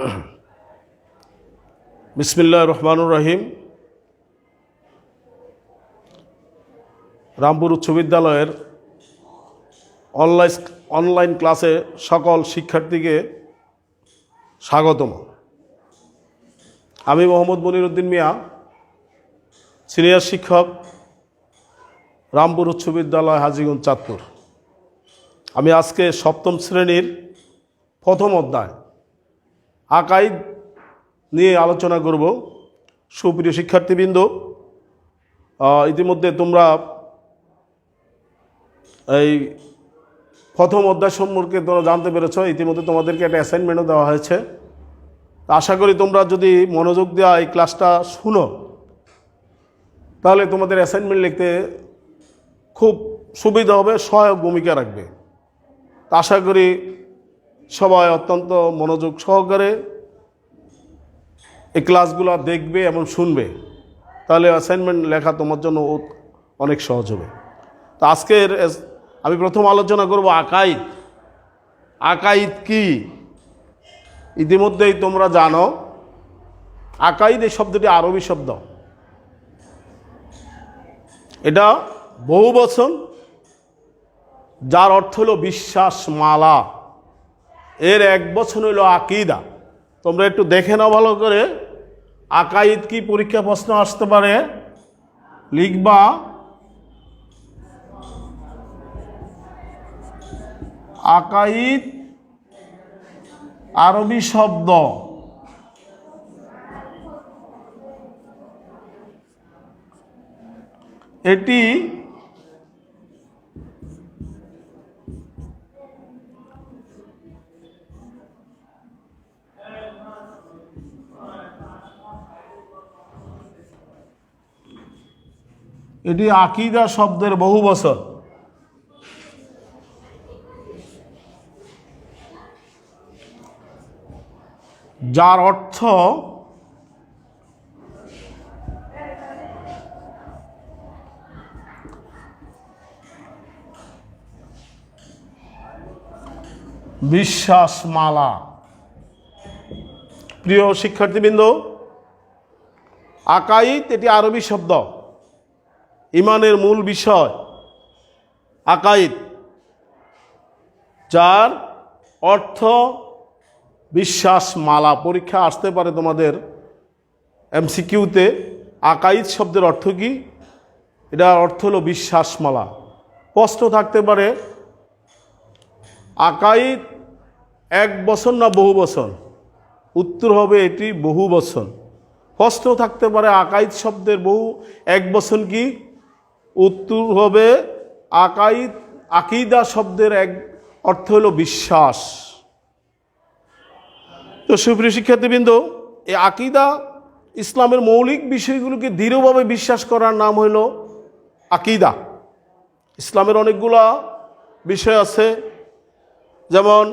বিসমিল্লাহ রহমানুর রহিম। রামপুর উচ্চ বিদ্যালয়ের অনলাইন অনলাইন ক্লাসে সকল শিক্ষার্থীকে স্বাগতম। আমি মোহাম্মদ মনিরুদ্দিন মিয়া, সিনিয়র শিক্ষক, রামপুর উচ্চ বিদ্যালয়, হাজিগঞ্জ চাঁদপুর। আমি আজকে সপ্তম শ্রেণির প্রথম অধ্যায় আকাইদ নিয়ে আলোচনা করব। সুপ্রিয় শিক্ষার্থীবৃন্দ ইতিমধ্যে তোমরা এই প্রথম অধ্যায় সম্পর্কে তোমরা জানতে পেরেছ। ইতিমধ্যে তোমাদেরকে একটা অ্যাসাইনমেন্টও দেওয়া হয়েছে। আশা করি তোমরা যদি মনোযোগ দেওয়া এই ক্লাসটা শুনো, তাহলে তোমাদের অ্যাসাইনমেন্ট লিখতে খুব সুবিধা হবে, সহায়ক ভূমিকা রাখবে। আশা করি সবাই অত্যন্ত মনোযোগ সহকারে এই ক্লাসগুলো দেখবে এবং শুনবে। তাহলে অ্যাসাইনমেন্ট লেখা তোমার জন্য অনেক সহজ হবে। তো আজকের আমি প্রথম আলোচনা করব আকাইদ। আকাইদ কি? ইতিমধ্যেই তোমরা জানো, আকাইদ এই শব্দটি আরবি শব্দ। এটা বহু বচন, যার অর্থ হলো বিশ্বাস মালা এর এক বছর হইল আকিদা। তোমরা একটু দেখে নাও ভালো করে, আকাইদ কি পরীক্ষা প্রশ্ন আসতে পারে? লিখবা। আকাইদ, আরবি শব্দ। এটি এটি আকিদা শব্দের বহু বছর। যার অর্থ বিশ্বাস মালা প্রিয় শিক্ষার্থীবৃন্দ, আকাইদ এটি আরবি শব্দ। ইমানের মূল বিষয়। আকাইদ। যার অর্থ বিশ্বাস মালা পরীক্ষা আসতে পারে তোমাদের এমসিকিউতে। আকাইদ শব্দের অর্থ কি? এটার অর্থ হলো বিশ্বাস মালা প্রশ্ন থাকতে পারে, আকাইদ এক বছর না বহু বছর? উত্তর হবে এটি বহু বছর। প্রশ্ন থাকতে পারে, আকাইদ শব্দের বহু এক বছর কি? উত্তর হবে আকাইদ, আকিদা শব্দের এক অর্থ হলো বিশ্বাস। তো সুপ্রিয় শিক্ষার্থীবৃন্দ, এই আকিদা ইসলামের মৌলিক বিষয়গুলোকে দৃঢ়ভাবে বিশ্বাস করার নাম হইল আকিদা। ইসলামের অনেকগুলা বিষয় আছে, যেমন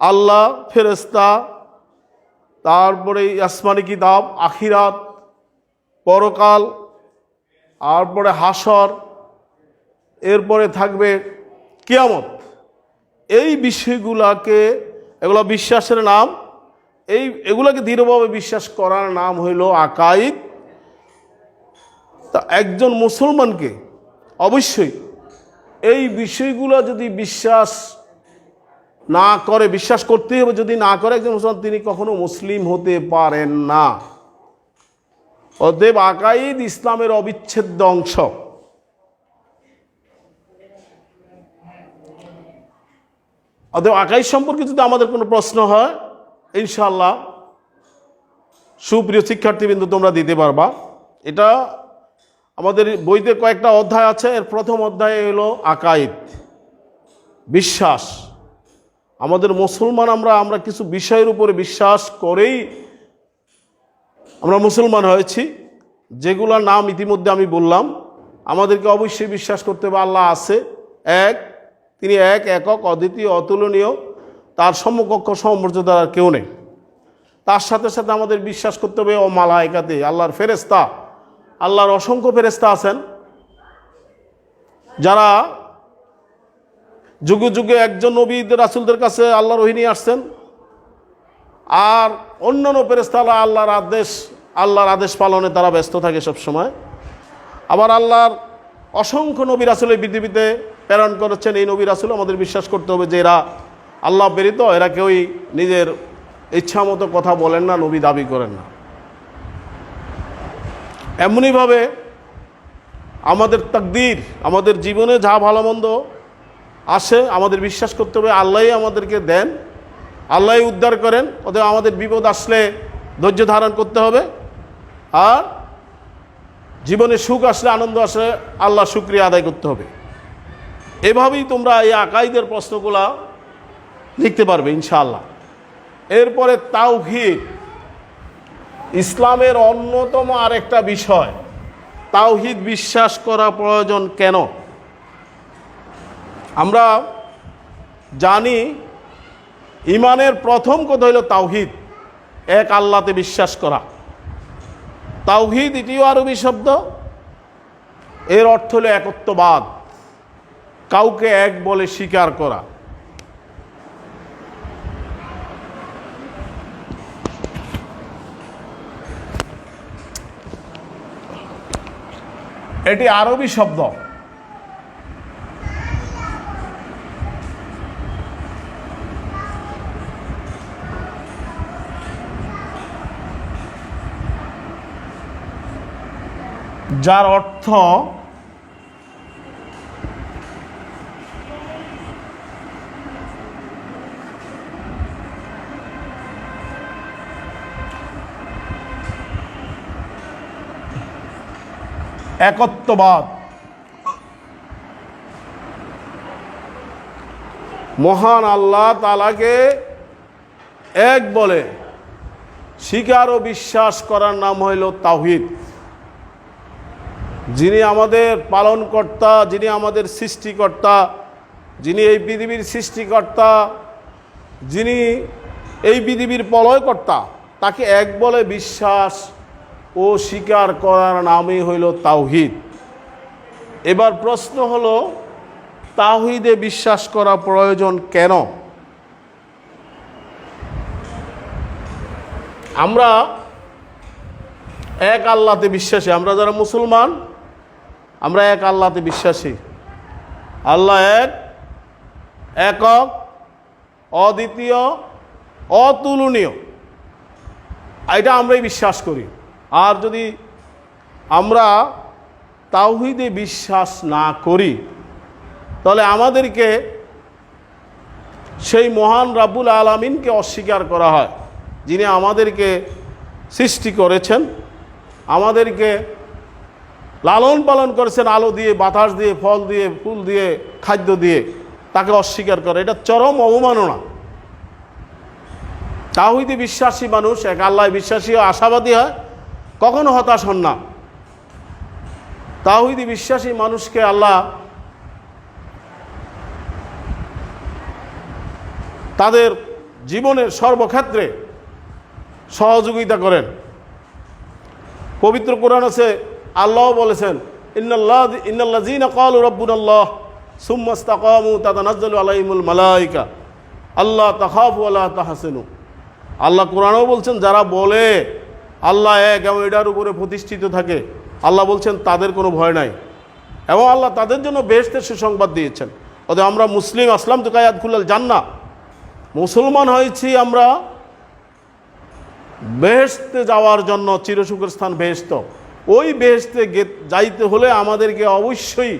আল্লাহ ফেরেস্তা তারপরে আসমানি কিতাব, আখিরাত, পরকাল তারপরে হাসর এরপরে থাকবে কিয়ামত। এই বিষয়গুলাকে, এগুলো বিশ্বাসের নাম, এই, এগুলাকে দৃঢ়ভাবে বিশ্বাস করার নাম হইল আকাইদ। তা একজন মুসলমানকে অবশ্যই এই বিষয়গুলো যদি বিশ্বাস না করে, বিশ্বাস করতেই হবে যদি না করে, একজন মুসলমান, তিনি কখনো মুসলিম হতে পারেন না। অতএব আকাইদ ইসলামের অবিচ্ছেদ্য অংশ। অতএব আকাইদ সম্পর্কে যদি আমাদের কোনো প্রশ্ন হয় ইনশাল্লাহ সুপ্রিয় শিক্ষার্থীবৃন্দ, তোমরা দিতে পারবা। এটা আমাদের বইতে কয়েকটা অধ্যায় আছে, এর প্রথম অধ্যায় হলো আকাইদ, বিশ্বাস। আমাদের মুসলমান আমরা আমরা কিছু বিষয়ের উপরে বিশ্বাস করেই আমরা মুসলমান হয়েছি, যেগুলোর নাম ইতিমধ্যে আমি বললাম, আমাদেরকে অবশ্যই বিশ্বাস করতে হবে, আল্লাহ আছে, এক, তিনি এক, একক, অদ্বিতীয়, অতুলনীয়, তার সমকক্ষ সমমর্যাদার আর কেউ নেই। তার সাথে সাথে আমাদের বিশ্বাস করতে হবে, ও মালা একাতে আল্লাহর ফেরেস্তা আল্লাহর অসংখ্য ফেরেস্তা আছেন, যারা যুগে যুগে একজন নবী রাসুলদের কাছে আল্লাহর ওহি নিয়ে আসছেন, আর অন্যান্য ফেরেস্তারা আল্লাহর আদেশ আল্লাহর আদেশ পালনে তারা ব্যস্ত থাকে সব সময় আবার আল্লাহর অসংখ্য নবী রাসুল এই পৃথিবীতে প্রেরণ করেছেন। এই নবী রাসুল আমাদের বিশ্বাস করতে হবে যে এরা আল্লাহ প্রেরিত, এরা কেউই নিজের ইচ্ছা মতো কথা বলেন না, নবী দাবি করেন না। এমনইভাবে আমাদের তাকদির, আমাদের জীবনে যা ভালো মন্দ আসে, আমাদের বিশ্বাস করতে হবে আল্লাহই আমাদেরকে দেন। আল্লাহই উদ্ধার করেন ওদের আমাদের বিপদ আসলে ধৈর্য ধারণ করতে হবে। আর জীবনে সুখ আসলে আনন্দ আসলে আল্লাহ শুক্রিয়া আদায় করতে হবে। এভাবেই তোমরা এই আকাইদের প্রশ্নগুলা লিখতে পারবে, ইনশাআল্লাহ। এরপরে তাওহিদ। ইসলামের অন্যতম আরেকটা বিষয়, তাওহিদ বিশ্বাস করা প্রয়োজন কেন? আমরা জানি ইমানের প্রথম কথা হইল তাওহিদ। এক আল্লাতে বিশ্বাস করা। তাওহিদ এটিও আরবি শব্দ। এর অর্থ হলো একত্ববাদ। কাউকে এক বলে স্বীকার করা। এটি আরবি শব্দ। যার অর্থ একত্ববাদ। মহান আল্লাহ তালাকে এক বলে, স্বীকার ও বিশ্বাস করার নাম হইল তাওহিদ। যিনি আমাদের পালনকর্তা, যিনি আমাদের সৃষ্টিকর্তা, যিনি এই পৃথিবীর সৃষ্টিকর্তা, যিনি এই পৃথিবীর প্রলয়কর্তা, তাকে এক বলে বিশ্বাস ও স্বীকার করার নামই হইল তাওহিদ। এবার প্রশ্ন হলো তাহিদে বিশ্বাস করা প্রয়োজন কেন? আমরা এক আল্লাতে বিশ্বাসী, আমরা যারা মুসলমান আমরা এক আল্লাহতে বিশ্বাসী। আল্লাহ এক, একক, অদ্বিতীয়, অতুলনীয়। এটা আমরাই বিশ্বাস করি। আর যদি আমরা তাওহিদে বিশ্বাস না করি, তাহলে আমাদেরকে সেই মহান রাব্বুল আলমিনকে অস্বীকার করা হয়, যিনি আমাদেরকে সৃষ্টি করেছেন, আমাদেরকে লালন পালন করেছেন আলো দিয়ে, বাতাস দিয়ে, ফল দিয়ে, ফুল দিয়ে, খাদ্য দিয়ে। তাকে অস্বীকার করে। এটা চরম অবমাননা। তাহিদি বিশ্বাসী মানুষ, এক আল্লাহ বিশ্বাসী আশাবাদী হয়, কখনো হতাশ হন না। তাহিদি বিশ্বাসী মানুষকে আল্লাহ তাদের জীবনের সর্বক্ষেত্রে সহযোগিতা করেন। পবিত্র কোরআন আছে আল্লাহ বলেছেন, ইন্নাল্লাহ কাল আল্লাহ আল্লাহ আল্লাহ কোরআনও বলছেন, যারা বলে আল্লাহ এক এবং এটার উপরে প্রতিষ্ঠিত থাকে, আল্লাহ বলছেন, তাদের কোনো ভয় নাই। এবং আল্লাহ তাদের জন্য বেহেশতের সুসংবাদ দিয়েছেন, অতএব আমরা মুসলিম, আসলাম তো কায়াত খুলাল জান্না মুসলমান হয়েছি আমরা বেহেস্তে যাওয়ার জন্য চিরসুখের স্থান বেহেস্ত ওই বেহেস্তে যাইতে হলে আমাদেরকে অবশ্যই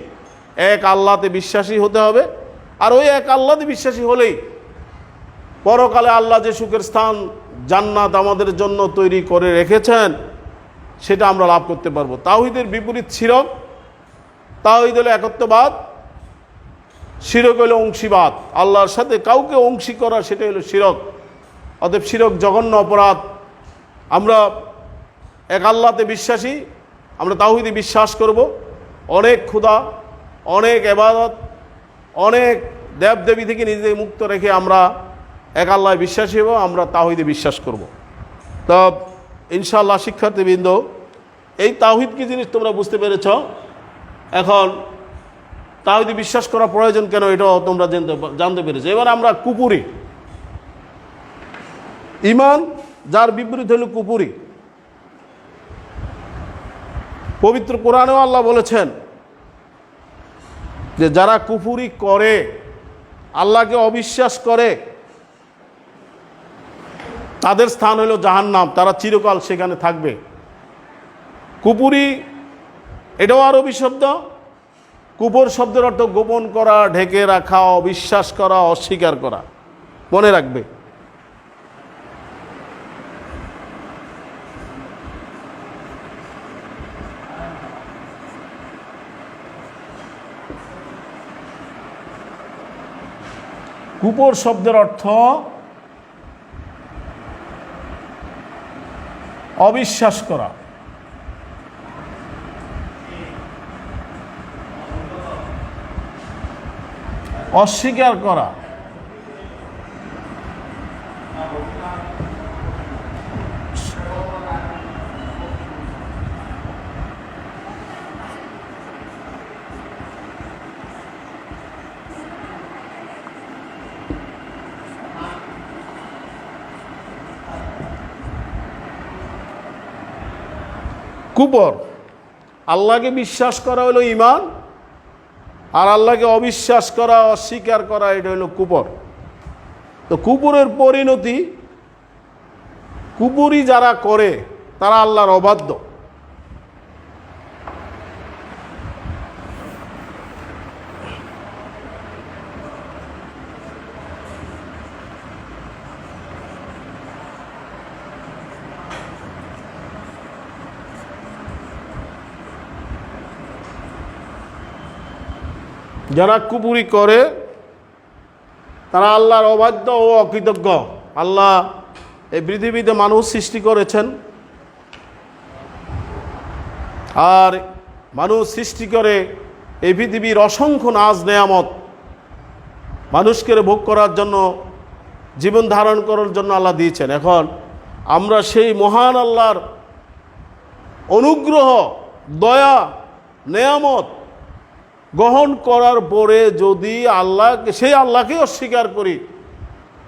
এক আল্লাতে বিশ্বাসী হতে হবে। আর ওই এক আল্লাতে বিশ্বাসী হলেই পরকালে আল্লাহ যে সুখের স্থান জান্নাত আমাদের জন্য তৈরি করে রেখেছেন, সেটা আমরা লাভ করতে পারব। তাওহিদের বিপরীত শিরক, তাওহিদ হলো একত্ববাদ, শিরক হলো অংশীবাদ। আল্লাহর সাথে কাউকে অংশী করা সেটা হলো শিরক। অতএব শিরক জঘন্য অপরাধ। আমরা এক আল্লাতে বিশ্বাসী আমরা তাওহিদে বিশ্বাস করব। অনেক ক্ষুধা, অনেক এবাদত অনেক দেবদেবী থেকে নিজেদের মুক্ত রেখে আমরা এক আল্লাহ বিশ্বাসী হব, আমরা তাওহিদে বিশ্বাস করব। তো ইনশাল্লাহ শিক্ষার্থীবৃন্দ, এই তাওহিদ কি জিনিস তোমরা বুঝতে পেরেছ? এখন, তাওহিদে বিশ্বাস করা প্রয়োজন কেন এটাও তোমরা জানতে জানতে পেরেছ। এবার আমরা কুপুরি। ইমান, যার বিপরীত হল কুপুরি। পবিত্র কোরআনেও আল্লাহ বলেছেন যে যারা কুফুরি করে, আল্লাহকে অবিশ্বাস করে, তাদের স্থান হলো জাহান্নাম, তারা চিরকাল সেখানে থাকবে। কুপুরি এটাও আরবি শব্দ। কুপুর শব্দের অর্থ গোপন করা, ঢেকে রাখা, অবিশ্বাস করা, অস্বীকার করা। মনে রাখবে। কুপুর শব্দের অর্থ অবিশ্বাস করা। অস্বীকার করা। কুপর আল্লাহকে বিশ্বাস করা হলো ইমান আর আল্লাহকে অবিশ্বাস করা, অস্বীকার করা, এটা হলো কুপর তো কুপুরের পরিণতি কুপুরি যারা করে, তারা আল্লাহর অবাধ্য। যারা কুপুরি করে, তারা আল্লাহর অবাধ্য ও অকৃতজ্ঞ। আল্লাহ এই পৃথিবীতে মানুষ সৃষ্টি করেছেন। আর মানুষ সৃষ্টি করে এই পৃথিবীর অসংখ্য নাজ নেয়ামত মানুষকে ভোগ করার জন্য, জীবন ধারণ করার জন্য আল্লাহ দিয়েছেন। এখন আমরা সেই মহান আল্লাহর অনুগ্রহ, দয়া, নেয়ামত গ্রহণ করার পরে যদি আল্লাহকে সেই আল্লাহকে অস্বীকার করি,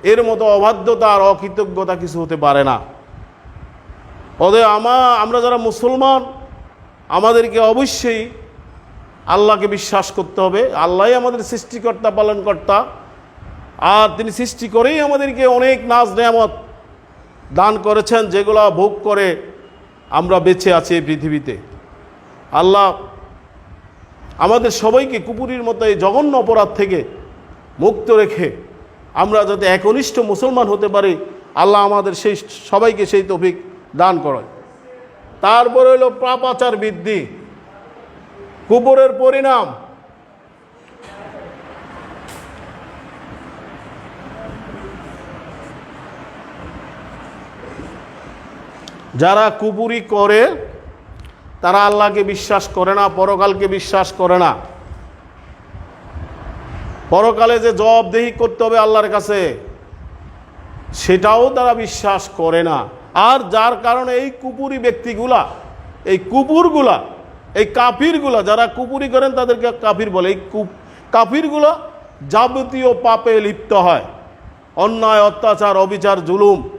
এর মতো অবাধ্যতা আর অকৃতজ্ঞতা কিছু হতে পারে না। অতএব আমা, আমরা যারা মুসলমান, আমাদেরকে অবশ্যই আল্লাহকে বিশ্বাস করতে হবে। আল্লাহ আমাদের সৃষ্টিকর্তা, পালনকর্তা। আর তিনি সৃষ্টি করেই আমাদেরকে অনেক নাজ নেয়ামত দান করেছেন, যেগুলো ভোগ করে আমরা বেঁচে আছি এই পৃথিবীতে। আল্লাহ আমাদের সবাইকে কুপুরির মতো এই জঘন্য অপরাধ থেকে মুক্ত রেখে আমরা যাতে একনিষ্ঠ মুসলমান হতে পারি, আল্লাহ আমাদের সেই সবাইকে সেই তফিক দান করে তারপরে হলো পাপাচার বৃদ্ধি, কুপুরের পরিণাম। যারা কুপুরি করে তারা আল্লাহকে বিশ্বাস করে না, পরকালকে বিশ্বাস করে না। পরকালে যে জবাবদেহি করতে হবে আল্লাহর কাছে, সেটাও তারা বিশ্বাস করে না। আর যার কারণে এই কুপুরি ব্যক্তিগুলা, এই কুপুরগুলা, এই কাফিরগুলা, যারা কুপুরি করেন তাদেরকে কাফির বলে, এই কু- কাফিরগুলা যাবতীয় পাপে লিপ্ত হয়। অন্যায়, অত্যাচার, অবিচার, জুলুম,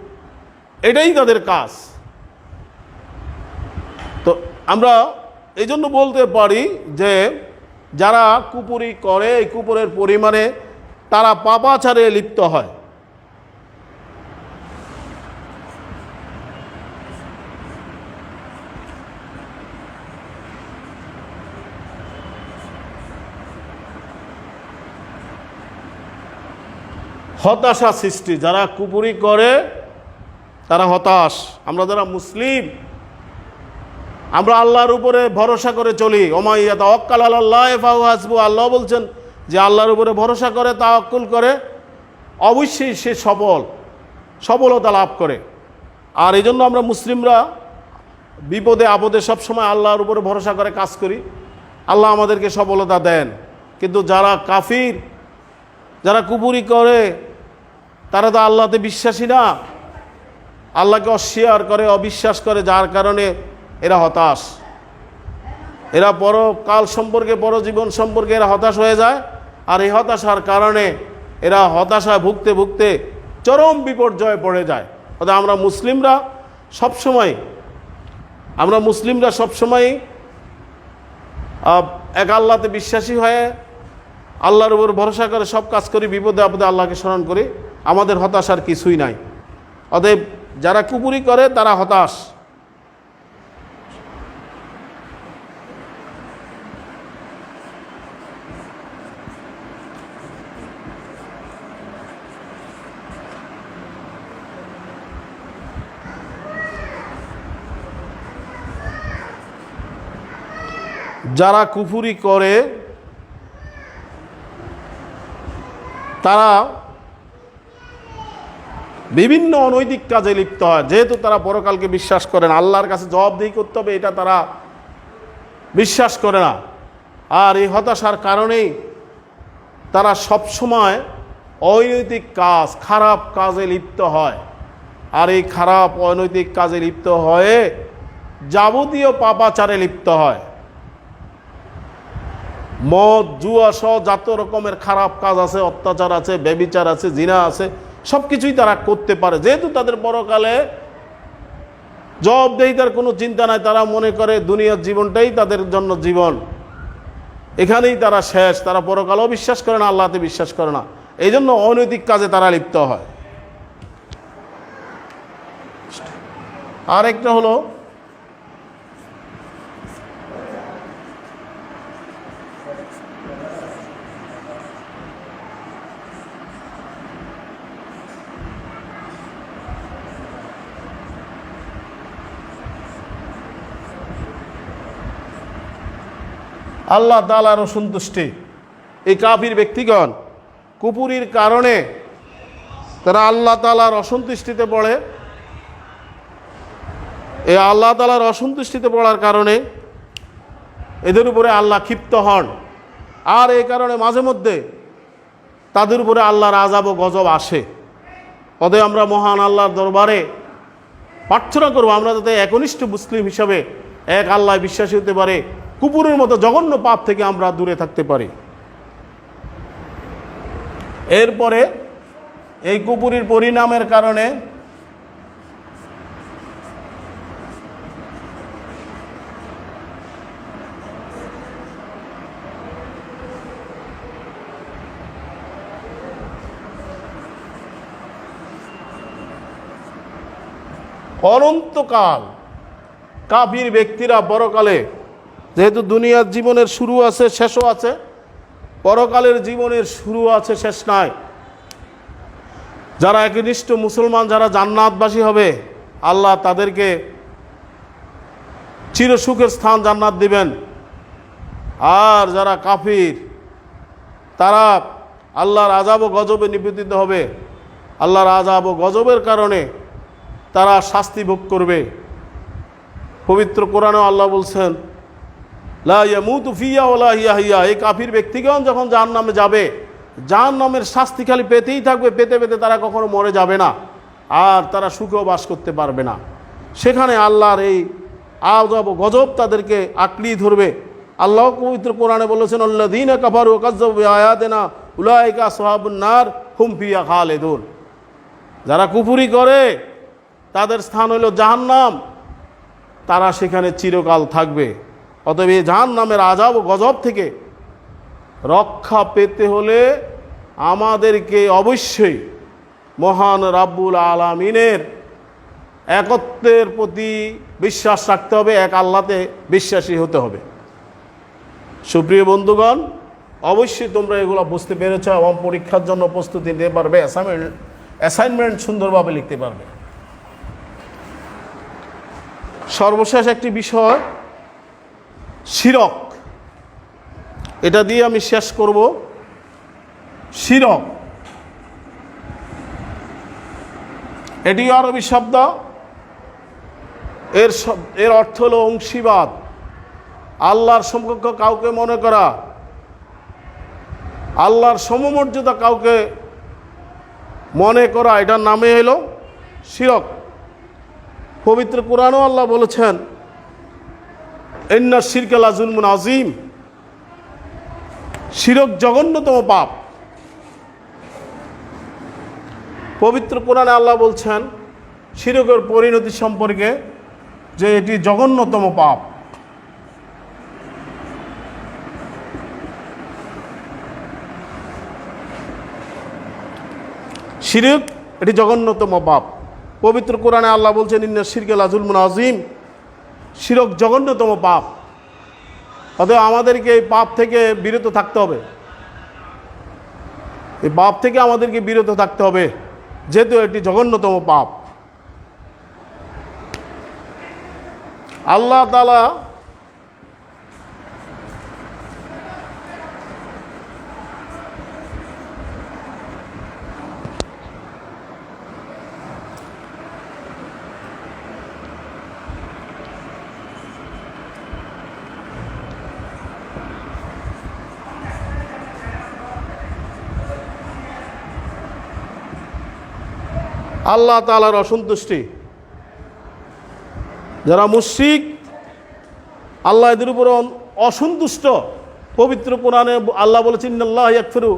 এটাই তাদের কাজ। তো আমরা এই জন্য বলতে পারি যে যারা কুপুরি করে, এই কুপুরের পরিমাণে তারা পাপাচারে লিপ্ত হয়। হতাশা সৃষ্টি, যারা কুপুরি করে, তারা হতাশ। আমরা যারা মুসলিম আমরা আল্লাহর উপরে ভরসা করে চলি। ওমাইয়াত অক্কাল আল্লাহ ফাহু হাসবু। আল্লাহ বলছেন যে আল্লাহর উপরে ভরসা করে তা অক্কুল করে, অবশ্যই সে সফল, সফলতা লাভ করে। আর এই জন্য আমরা মুসলিমরা বিপদে, আপদে সবসময় আল্লাহর উপরে ভরসা করে কাজ করি। আল্লাহ আমাদেরকে সফলতা দেন। কিন্তু যারা কাফির, যারা কুপুরি করে, তারা তো আল্লাহতে বিশ্বাসী না। আল্লাহকে অস্বীকার করে, অবিশ্বাস করে, যার কারণে এরা হতাশ। এরা বড় কাল সম্পর্কে পরজীবন সম্পর্কে এরা হতাশ হয়ে যায়। আর এই হতাশার কারণে এরা হতাশায় ভুগতে ভুগতে চরম বিপর্যয়ে পড়ে যায়। অর্থাৎ আমরা মুসলিমরা সবসময়, আমরা মুসলিমরা সবসময় এক আল্লাহতে বিশ্বাসী হয়ে আল্লাহর উপর ভরসা করে সব কাজ করি, বিপদে আপদে আল্লাহকে স্মরণ করি। আমাদের হতাশার কিছুই নাই। অতএব যারা কুপুরি করে, তারা হতাশ। যারা কুফুরি করে, তারা বিভিন্ন অনৈতিক কাজে লিপ্ত হয়। যেহেতু তারা পরকালকে বিশ্বাস করেন আল্লাহর কাছে জবাবদিহি করতে হবে, এটা তারা বিশ্বাস করে না। আর এই হতাশার কারণেই তারা সবসময় অনৈতিক কাজ, খারাপ কাজে লিপ্ত হয়। আর এই খারাপ, অনৈতিক কাজে লিপ্ত হয়ে যাবতীয় পাপাচারে লিপ্ত হয়। মদ, জুয়া সহ যত রকমের খারাপ কাজ আছে, অত্যাচার আছে, ব্যবিচার আছে, জিনা আছে সব কিছুই তারা করতে পারে। যেহেতু তাদের পরকালে জবাবদেহিতার কোনো চিন্তা নাই, তারা মনে করে দুনিয়ার জীবনটাই তাদের জন্য জীবন। এখানেই তারা শেষ, তারা পরকালও বিশ্বাস করে না, আল্লাহতে বিশ্বাস করে না। এই জন্য অনৈতিক কাজে তারা লিপ্ত হয়। আর একটা হলো আল্লাহ তালার অসন্তুষ্টি এই কাফির ব্যক্তিগণ কুপুরির কারণে তারা আল্লাহ তালার অসন্তুষ্টিতে পড়ে। এই আল্লাহ তালার অসন্তুষ্টিতে পড়ার কারণে এদের উপরে আল্লাহ ক্ষিপ্ত হন। আর এই কারণে মাঝে মধ্যে তাদের উপরে আল্লাহর আজাব ও গজব আসে। অতএব আমরা মহান আল্লাহর দরবারে প্রার্থনা করব, আমরা যাতে একনিষ্ঠ মুসলিম হিসাবে এক আল্লাহ বিশ্বাসী হতে পারে। কুকুরের মতো জঘন্য পাপ থেকে আমরা দূরে থাকতে পারি। এরপরে এই কুপুরির পরিণামের কারণে অনন্তকাল কাফির ব্যক্তিরা বড়কালে যেহেতু দুনিয়ার জীবনের শুরু আছে, শেষও আছে, পরকালের জীবনের শুরু আছে, শেষ নাই। যারা একনিষ্ঠ মুসলমান, যারা জান্নাতবাসী হবে, আল্লাহ তাদেরকে চিরসুখের স্থান জান্নাত দিবেন। আর যারা কাফির, তারা আল্লাহর আজাব ও গজবে নিবেদিত হবে। আল্লাহর আজাব ও গজবের কারণে তারা শাস্তি ভোগ করবে। পবিত্র কোরআনেও আল্লাহ বলছেন ওলা এই কাফির ব্যক্তিগণ যখন জাহান নামে যাবে জাহান নামের শাস্তি খালি পেতেই থাকবে, পেতে পেতে তারা কখনো মরে যাবে না, আর তারা সুখেও বাস করতে পারবে না। সেখানে আল্লাহর এই আজব গজব তাদেরকে আঁকড়িয়ে ধরবে। আল্লাহ পবিত্র কোরআনে বলেছেন আল্লাহ দিন কাফার কাজব আয়াতেনা উলায়িকা সোহাবুন্নার হুমফিয়া খালেদুন। যারা কুপুরি করে, তাদের স্থান হইল জাহান্নাম। তারা সেখানে চিরকাল থাকবে। অতএব এই জাহান নামের আজাব ও গজব থেকে রক্ষা পেতে হলে আমাদেরকে অবশ্যই মহান রাব্বুল আলামিনের একত্বের প্রতি বিশ্বাস রাখতে হবে, এক আল্লাতে বিশ্বাসী হতে হবে। সুপ্রিয় বন্ধুগণ, অবশ্যই তোমরা এগুলো বুঝতে পেরেছ এবং পরীক্ষার জন্য প্রস্তুতি নিতে পারবে অ্যাসাইনমেন্ট অ্যাসাইনমেন্ট সুন্দরভাবে লিখতে পারবে। সর্বশেষ একটি বিষয় শিরক। এটা দিয়ে আমি শেষ করব। শিরক। এটি আরবি শব্দ। এর এর অর্থ হলো অংশীবাদ। আল্লাহর সমকক্ষ কাউকে মনে করা। আল্লাহর সমমর্যাদা কাউকে মনে করা। এটার নামে হলো শিরক। পবিত্র কোরআনও আল্লাহ বলেছেন এন্না শিরকালা জুলমুন আজিম শিরক জঘন্যতম পাপ। পবিত্র কোরআনে আল্লাহ বলছেন, শিরকের পরিণতি সম্পর্কে যে এটি জঘন্যতম পাপ। শিরক, এটি জঘন্যতম পাপ। পবিত্র কোরআনে আল্লাহ বলছেন, ইন্না শিরকে লাজুলমুন আজিম শিরক জঘন্যতম পাপ। অতএব আমাদেরকে এই পাপ থেকে বিরত থাকতে হবে। এই পাপ থেকে আমাদেরকে বিরত থাকতে হবে, যেহেতু এটি জঘন্যতম পাপ। আল্লাহ তালা আল্লাহ তালার অসন্তুষ্টি। যারা মুশরিক, আল্লাহ এদের উপর অসন্তুষ্ট। পবিত্র কোরআনে আল্লাহ বলেছেন আল্লাহ একফিরু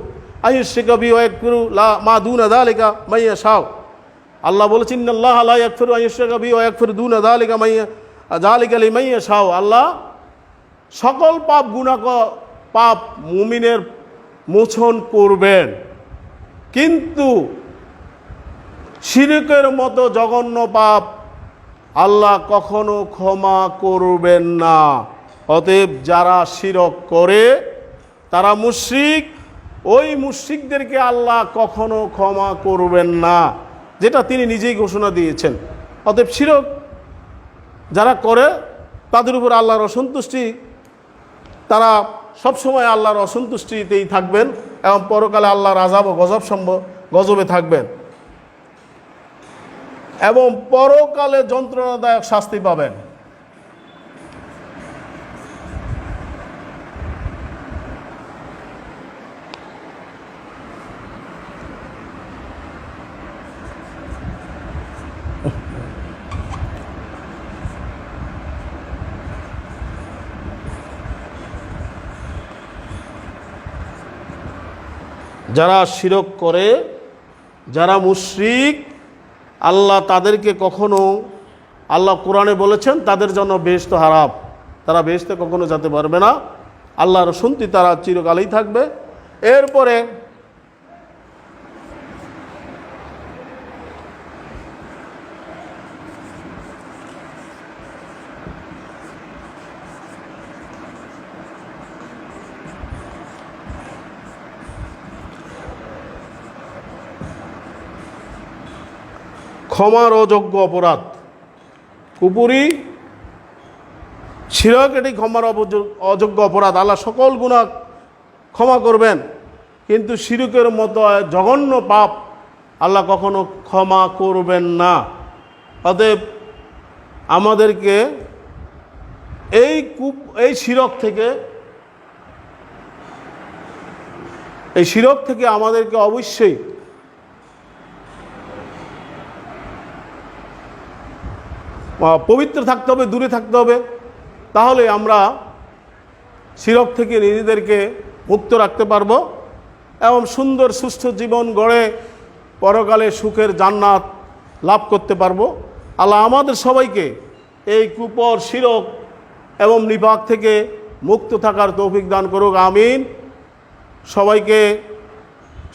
আয়ুষ্যকবি ও একফিরু লা, মা দুন আদালিকা মাইয়া শাও আল্লাহ বলেছেন আল্লাহ আল্লাহ একফিরু আয়ুষ্যকবি ও একফিরু দুন আদালিকা মাইয়া জালিক আলী মাইয়া শাও আল্লাহ সকল পাপ গুণাক পাপ মুমিনের মোচন করবেন। কিন্তু শিরকের মতো জঘন্য পাপ আল্লাহ কখনো ক্ষমা করবেন না। অতএব যারা শিরক করে, তারা মুশরিক। ওই মুশরিকদেরকে আল্লাহ কখনো ক্ষমা করবেন না, যেটা তিনি নিজেই ঘোষণা দিয়েছেন। অতএব শিরক যারা করে, তাদের উপর আল্লাহর অসন্তুষ্টি, তারা সবসময় আল্লাহর অসন্তুষ্টিতেই থাকবেন এবং পরকালে আল্লাহর আজাব ও গজব সম্ভব গজবে থাকবেন। এবং পরকালে যন্ত্রণাদায়ক শাস্তি পাবেন। যারা শিরক করে যারা মুশরিক আল্লাহ তাদেরকে কখনো, আল্লাহ কোরআনে বলেছেন, তাদের জন্য বেহস্ত হারাপ তারা বেহস্তে কখনো যেতে পারবে না। আল্লাহর শুনতি তারা চিরকালেই থাকবে। এরপরে ক্ষমার অযোগ্য অপরাধ। কুপুরি শিরক এটি ক্ষমার অযোগ্য অপরাধ। আল্লাহ সকল গুণা ক্ষমা করবেন। কিন্তু শিরকের মতো জঘন্য পাপ আল্লাহ কখনো ক্ষমা করবেন না। অতএব আমাদেরকে এই কূপ, এই শিরক থেকে, এই শিরক থেকে আমাদেরকে অবশ্যই পবিত্র থাকতে হবে, দূরে থাকতে হবে। তাহলে আমরা শিরক থেকে নিজেদেরকে মুক্ত রাখতে পারব এবং সুন্দর, সুস্থ জীবন গড়ে পরকালে সুখের জান্নাত লাভ করতে পারব। আল্লাহ আমাদের সবাইকে এই কুপর, শিরক এবং নিপাক থেকে মুক্ত থাকার তৌফিক দান করুক, আমিন। সবাইকে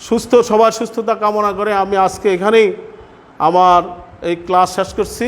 সুস্থ, সবার সুস্থতা কামনা করে আমি আজকে এখানেই আমার এই ক্লাস শেষ করছি।